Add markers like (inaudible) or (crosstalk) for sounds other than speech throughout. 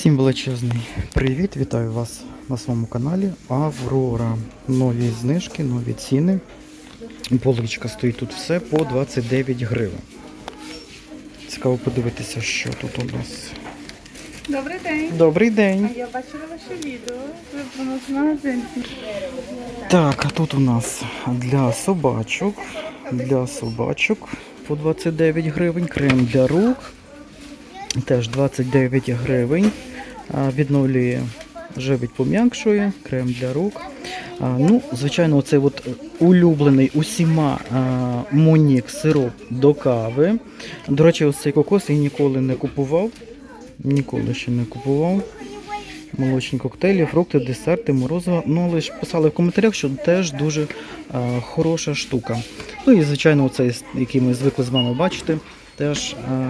Всім величезний привіт! Вітаю вас на своєму каналі Аврора. Нові знижки, нові ціни. Поличка стоїть тут все по 29 гривень. Цікаво подивитися, що тут у нас. Добрий день. Добрий день! А я бачила ваше відео. Ви в нас в магазинці. Так, а тут у нас для собачок. Для собачок по 29 гривень. Крем для рук. Теж 29 гривень. Відновлює живить пом'якшує, крем для рук. Ну, звичайно, оцей от улюблений усіма Монік сироп до кави. До речі, ось цей кокос я ніколи не купував. Ніколи ще не купував. Молочні коктейлі, фрукти, десерти, морозиво. Ну, але ж писали в коментарях, що теж дуже а, хороша штука. Ну і, звичайно, оцей, який ми звикли з вами бачити, теж а,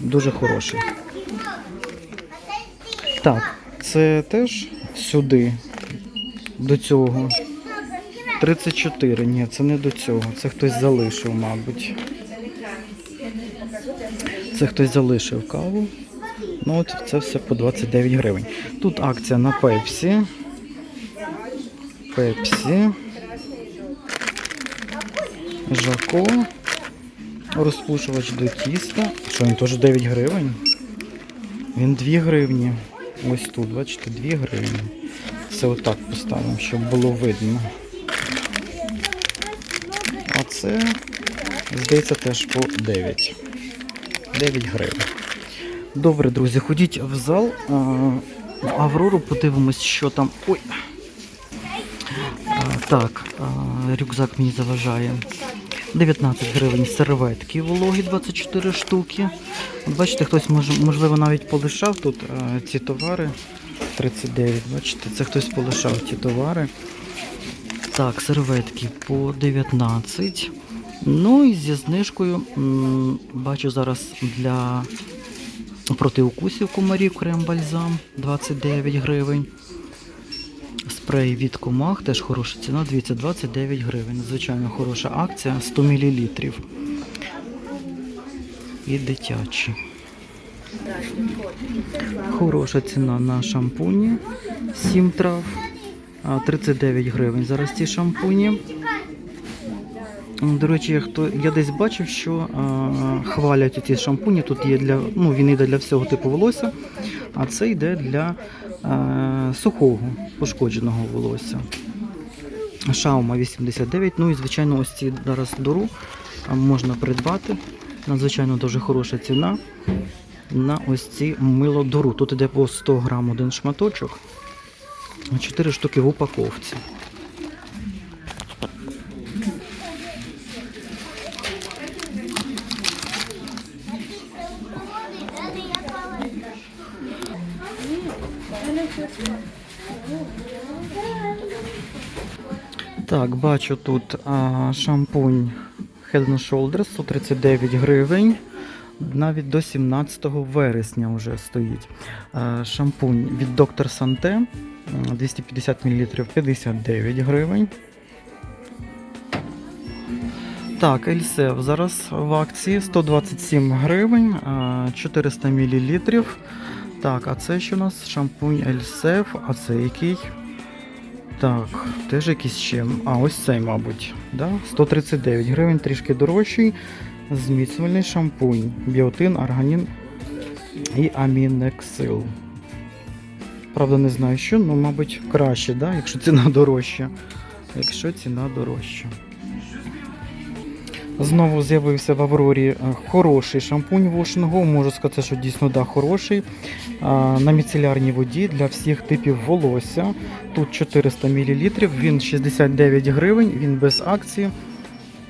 дуже хороший. Так, це теж сюди, до цього. 34. Ні, це не до цього. Це хтось залишив, мабуть. Це хтось залишив каву. Ну от це все по 29 гривень. Тут акція на Пепсі. Пепсі. Жако. Розпушувач до тіста. Що він теж 9 гривень? Він 2 гривні. Ось тут, бачите, 2 гривні. Це отак поставимо, щоб було видно. А це, здається, теж по 9. 9 гривень. Добре, друзі, ходіть в зал. В Аврору подивимось, що там. Ой. Так, рюкзак мені заважає. 19 гривень серветки вологі 24 штуки. Бачите, хтось мож- можливо навіть полишав тут а, ці товари. 39, бачите, це хтось полишав ці товари. Так, серветки по 19. Ну і зі знижкою бачу зараз для проти укусів комарів крем бальзам 29 гривень. Спрей від комах, теж хороша ціна, дивіться, 29 гривень. Звичайно, хороша акція, 100 мл. І дитячі. Хороша ціна на шампуні 7 трав. 39 гривень. Зараз ці шампуні. До речі, хто я десь бачив, що а, хвалять ці шампуні. Тут є для, ну він йде для всього типу волосся, а це йде для сухого пошкодженого волосся. Шаума 89. Ну і звичайно, ось ці зараз дору можна придбати. Надзвичайно дуже хороша ціна на ось ці мило дору. Тут іде по 100 грам один шматочок. 4 штуки в упаковці. Так, бачу тут а, шампунь Head Shoulders 139 гривень. Навіть до 17 вересня вже стоїть. А, шампунь від. Sante м, 250 мл 59 гривень. Так, Ельсев зараз в акції 127 гривень, 400 мл. Так, а це що у нас шампунь Ельсев, а це який? Так, теж якийсь ще. А, ось цей, мабуть. Да? 139 гривень, трішки дорожчий. Зміцнювальний шампунь. Біотин, арганін і амінексил. Правда, не знаю що, але, мабуть, краще, да? якщо ціна дорожча. Якщо ціна дорожча. Знову з'явився в Аврорі е, хороший шампунь Wash Можу сказати, що дійсно да, хороший. На міцелярній воді для всіх типів волосся. Тут 400 мл, він 69 гривень, він без акції.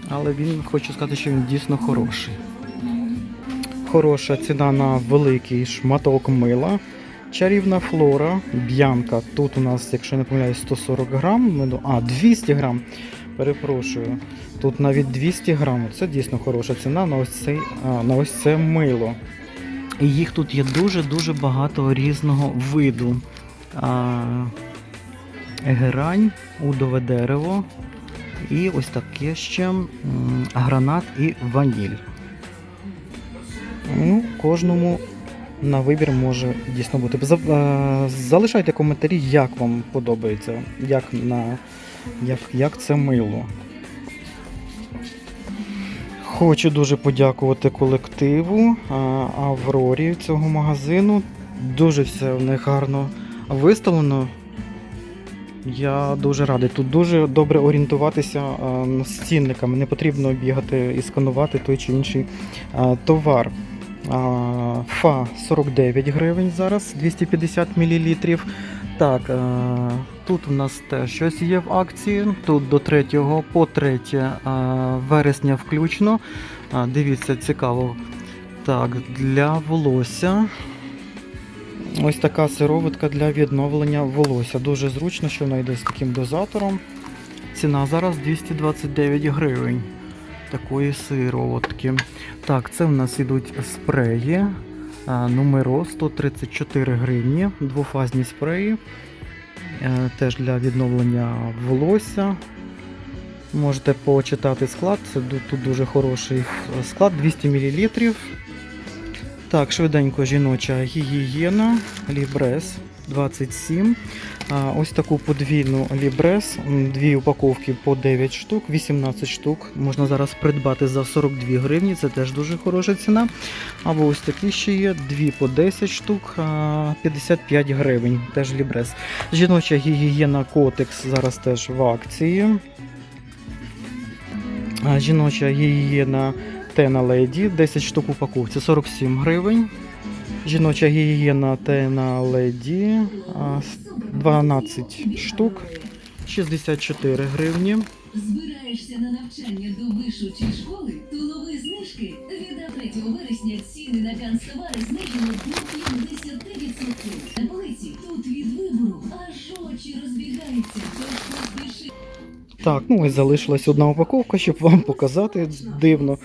Але він хочу сказати, що він дійсно хороший. Хороша ціна на великий шматок мила. Чарівна флора, б'янка. Тут у нас, якщо не помиляюсь, 140 грам. А, 200 грам. Перепрошую. Тут навіть 200 грам. Це дійсно хороша ціна на ось, цей, а, на ось це мило. І їх тут є дуже-дуже багато різного виду. А, герань, удове дерево. І ось таке ще м, гранат і ваніль. Ну, кожному на вибір може дійсно бути. Е, Залишайте коментарі, як вам подобається, як, на, як, як це мило. Хочу дуже подякувати колективу Аврорі цього магазину. Дуже все в них гарно виставлено. Я дуже радий. Тут дуже добре орієнтуватися з цінниками. Не потрібно бігати і сканувати той чи інший товар. Фа 49 гривень зараз, 250 мл. Так, а, тут у нас теж щось є в акції. Тут до 3 по 3 а, вересня включно. А, дивіться, цікаво. Так, для волосся. Ось така сироватка для відновлення волосся. Дуже зручно, що вона йде з таким дозатором. Ціна зараз 229 гривень. Такої сироватки. Так, це в нас ідуть спреї. Номеро 134 гривні. Двофазні спреї. Е, Теж для відновлення волосся. Можете почитати склад. Тут дуже хороший склад 200 мл. Так, швиденько жіноча гігієна, лібрес 27. Ось таку подвійну лібрес, дві упаковки по 9 штук, 18 штук. Можна зараз придбати за 42 гривні, це теж дуже хороша ціна. Або ось такі ще є, дві по 10 штук, 55 гривень, теж лібрес. Жіноча гігієна Котекс зараз теж в акції. Жіноча гігієна Тена Леді, 10 штук упаковці, 47 гривень. Жіноча гігієна Тена Леді, а, с- 12 штук, 64 гривні. Збираєшся на навчання до вишу чи школи, то лови знижки. Від 3 вересня ціни на канцтовари знижено до 50%. На полиці тут від вибору аж очі розбігаються. Так, ну ось залишилась одна упаковка, щоб вам показати дивно.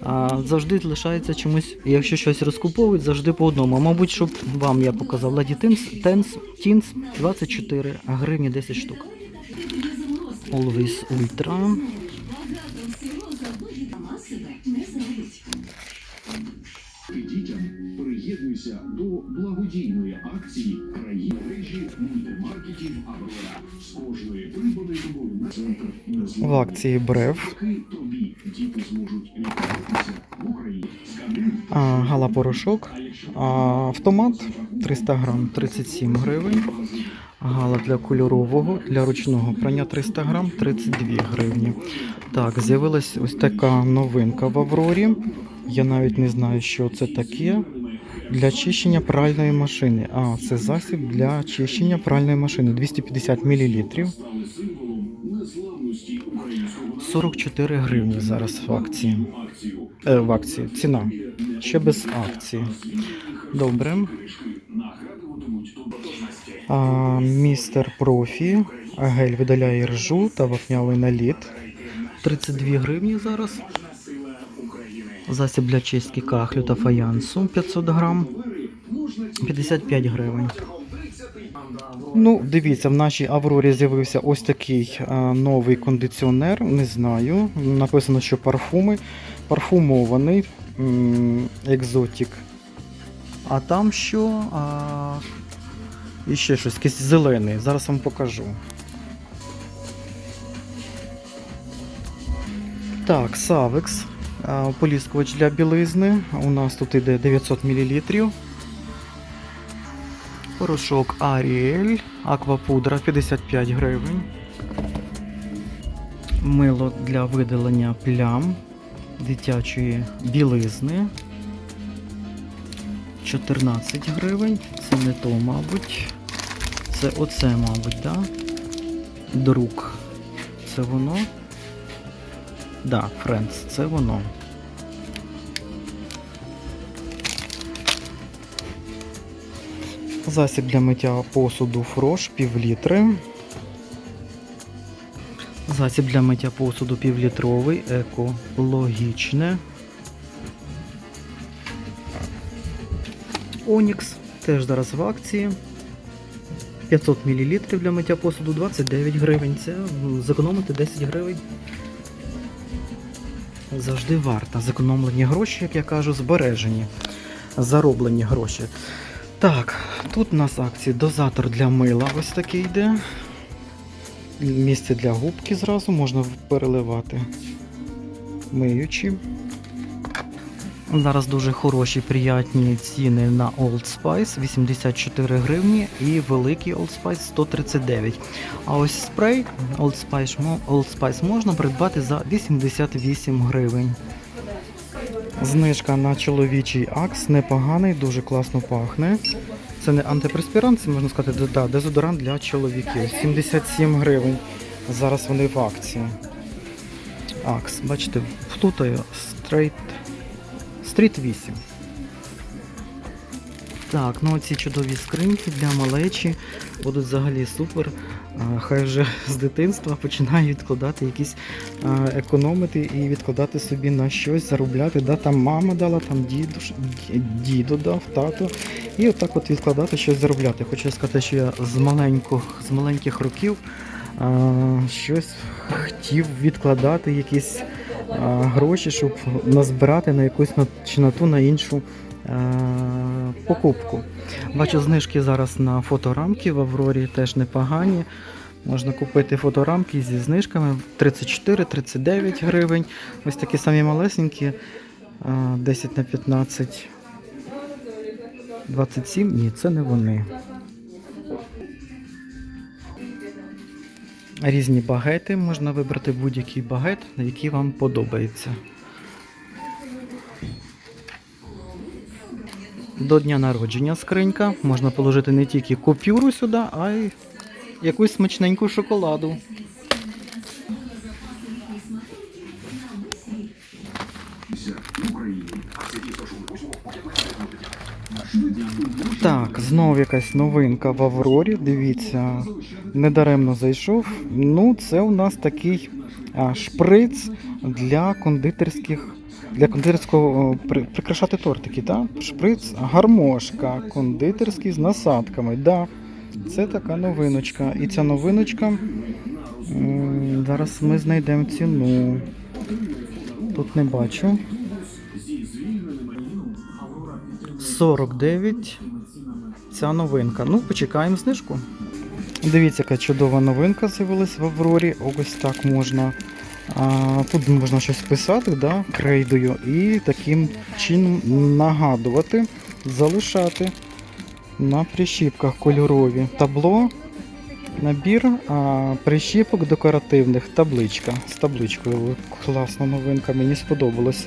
А, завжди лишається чомусь, якщо щось розкуповують, завжди по одному. А, Мабуть, щоб вам я показав Леді Тінс, Тенс, Тінс 24 гривні 10 штук. Always Ultra. Україні. Скануй, А, гала порошок. Автомат 300 грам 37 гривень. Гала для кольорового, для ручного прання 300 грам 32 гривні. Так, з'явилась ось така новинка в Аврорі. Я навіть не знаю, що це таке. Для чищення пральної машини. А, це засіб для чищення пральної машини 250 мл. 44 гривні зараз в акції. Е, в акції. Ціна. Ще без акції. Добре. А, містер профі. Гель видаляє ржу та вапнялий наліт. 32 гривні зараз. Засіб для чистки кахлю та фаянсу 500 грам. 55 гривень. Ну, дивіться, в нашій Аврорі з'явився ось такий а, новий кондиціонер. Не знаю. Написано, що парфуми. Парфумований. Екзотік. А там що? А, і ще щось, якийсь зелений. Зараз вам покажу. Так, Савекс. Поліскувач для білизни. У нас тут іде 900 мл. Порошок Аріель. Аквапудра 55 гривень. Мило для видалення плям дитячої білизни. 14 гривень. Це не то, мабуть. Це оце, мабуть, да? Друк. Це воно. Да, Friends, це воно. Засіб для миття посуду Фрош пів літри. Засіб для миття посуду півлітровий, екологічне. Онікс теж зараз в акції. 500 мл для миття посуду 29 гривень. Це зекономити 10 гривень. Завжди варто. Зекономлені гроші, як я кажу, збережені. зароблені гроші. Так, тут у нас акції дозатор для мила ось такий йде. Місце для губки зразу можна переливати миючі. Зараз дуже хороші приятні ціни на Old Spice 84 гривні і великий Old Spice 139. А ось спрей Old Spice, Old Spice можна придбати за 88 гривень. Знижка на чоловічий акс непоганий, дуже класно пахне. Це не антипреспірант, це можна сказати, да, дезодорант для чоловіків. 77 гривень. Зараз вони в акції. Акс, бачите, вплутаю Straight Стріт 8. Так, ну ці чудові скриньки для малечі будуть взагалі супер. Хай вже з дитинства починає відкладати якісь економити і відкладати собі на щось, заробляти. Да? Там мама дала, там діду, діду дав, тато. І отак от відкладати щось заробляти. Хочу сказати, що я з маленьких, з маленьких років а, щось хотів відкладати, якісь а, гроші, щоб назбирати на якусь на, чи на ту на іншу а, покупку. Бачу знижки зараз на фоторамки в Аврорі теж непогані. Можна купити фоторамки зі знижками 34-39 гривень. Ось такі самі малесенькі, 10 на 15. 27? Ні, це не вони. Різні багети. Можна вибрати будь-який багет, який вам подобається. До дня народження скринька. Можна положити не тільки купюру сюди, а й якусь смачненьку шоколаду. Так, знов якась новинка в Аврорі. Дивіться, недаремно зайшов. Ну, це у нас такий шприц для кондитерських. Для кондитерського при- прикрашати тортики, так? Шприц, гармошка, кондитерський з насадками. Да, це така новиночка. І ця новиночка. Зараз ми знайдемо ціну. Тут не бачу. 49 ця новинка. Ну, почекаємо знижку. Дивіться, яка чудова новинка з'явилась в Аврорі. Ось так можна. Тут можна щось писати, да, крейдою, і таким чином нагадувати, залишати на прищіпках кольорові табло, набір а, прищіпок декоративних, табличка з табличкою. Класна новинка, мені сподобалось.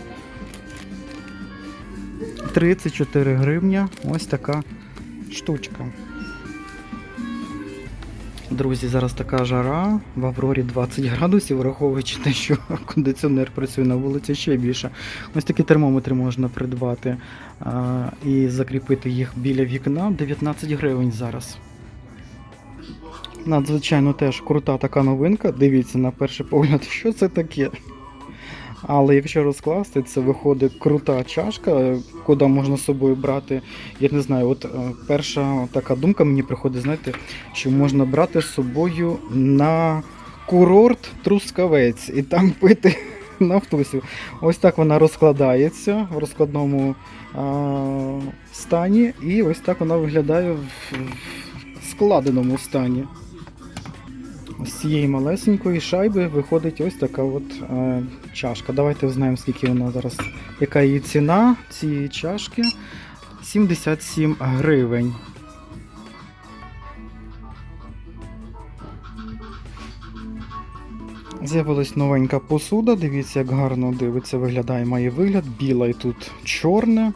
34 гривня. Ось така штучка. Друзі, зараз така жара, в Аврорі 20 градусів, враховуючи те, що (laughs) кондиціонер працює на вулиці ще більше. Ось такі термометри можна придбати а, і закріпити їх біля вікна. 19 гривень зараз. Надзвичайно теж крута така новинка. Дивіться на перший погляд, (laughs) що це таке. Але якщо розкласти, це виходить крута чашка, куди можна з собою брати. Я не знаю, от е, перша така думка мені приходить, знаєте, що можна брати з собою на курорт Трускавець і там (laughs) пити нафтусів. Ось так вона розкладається в розкладному а, стані, і ось так вона виглядає в складеному стані. З цієї малесенької шайби виходить ось така от е, чашка. Давайте узнаємо, скільки вона зараз, яка її ціна цієї чашки. 77 гривень. З'явилась новенька посуда. Дивіться, як гарно дивиться, виглядає, має вигляд. Біла і тут чорне.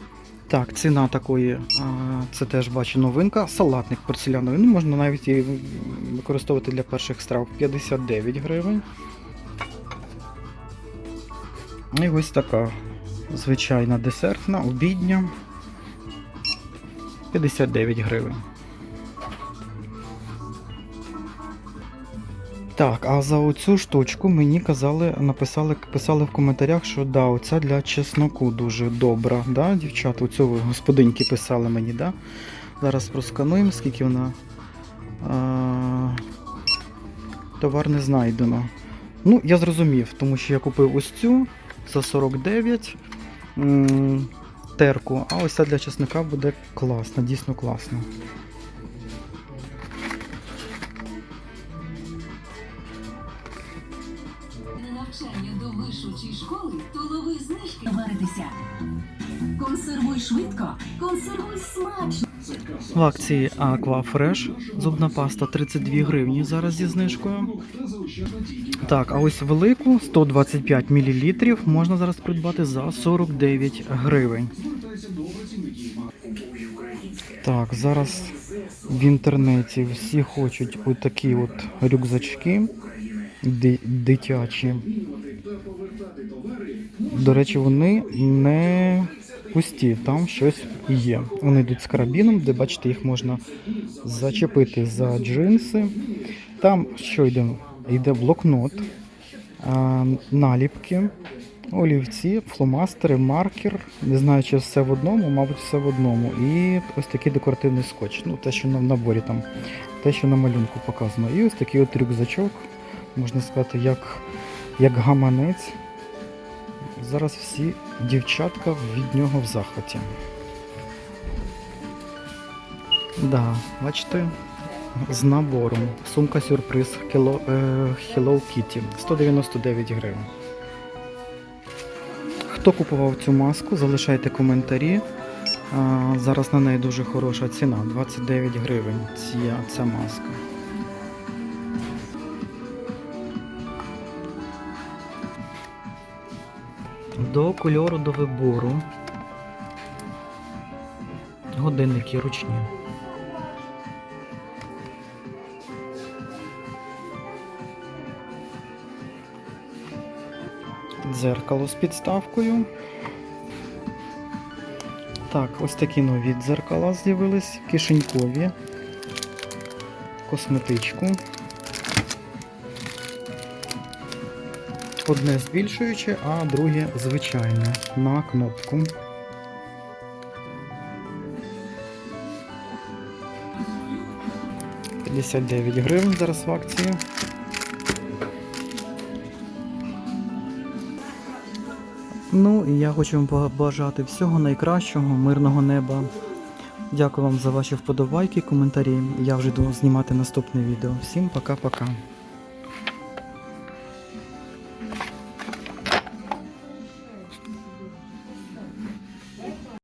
Так, ціна такої, це теж бачу новинка. Салатник порцеляновий. Ну, можна навіть її використовувати для перших страв 59 гривень. І ось така звичайна десертна, обідня. 59 гривень. Так, а за оцю штучку мені казали, написали, писали в коментарях, що да, оця для чесноку дуже добра. Да, дівчата, оцю господиньки писали мені, да? Зараз проскануємо, скільки вона. А, товар не знайдено. Ну, я зрозумів, тому що я купив ось цю за 49. М, терку. А ось ця для чесника буде класно, дійсно класно. Знижки. Консервуй швидко, консервуй смачно. В акції Fresh зубна паста 32 гривні зараз зі знижкою. Так, а ось велику 125 мл можна зараз придбати за 49 гривень. Так, зараз в інтернеті всі хочуть отакі от рюкзачки дитячі. До речі, вони не пусті, там щось є. Вони йдуть з карабіном, де бачите, їх можна зачепити за джинси. Там що йде? Йде блокнот, наліпки, олівці, фломастери, маркер. Не знаю, чи все в одному, мабуть, все в одному. І ось такий декоративний скотч. Ну, те, що на наборі там, те, що на малюнку показано. І ось такий от рюкзачок, можна сказати, як, як гаманець. Зараз всі дівчатка від нього в захваті. Да, бачите, з набором. Сумка сюрприз Hello, е, Hello Kitty 199 гривень. Хто купував цю маску, залишайте коментарі. Зараз на неї дуже хороша ціна 29 гривень. Ця, ця маска. До кольору до вибору. Годинники ручні. Дзеркало з підставкою. Так, ось такі нові дзеркала з'явились, кишенькові, косметичку. Одне збільшуюче, а друге звичайне на кнопку. П'ятдесят дев'ять гривень зараз в акції. Ну і я хочу вам побажати всього найкращого, мирного неба. Дякую вам за ваші вподобайки, коментарі. Я вже йду знімати наступне відео. Всім пока-пока.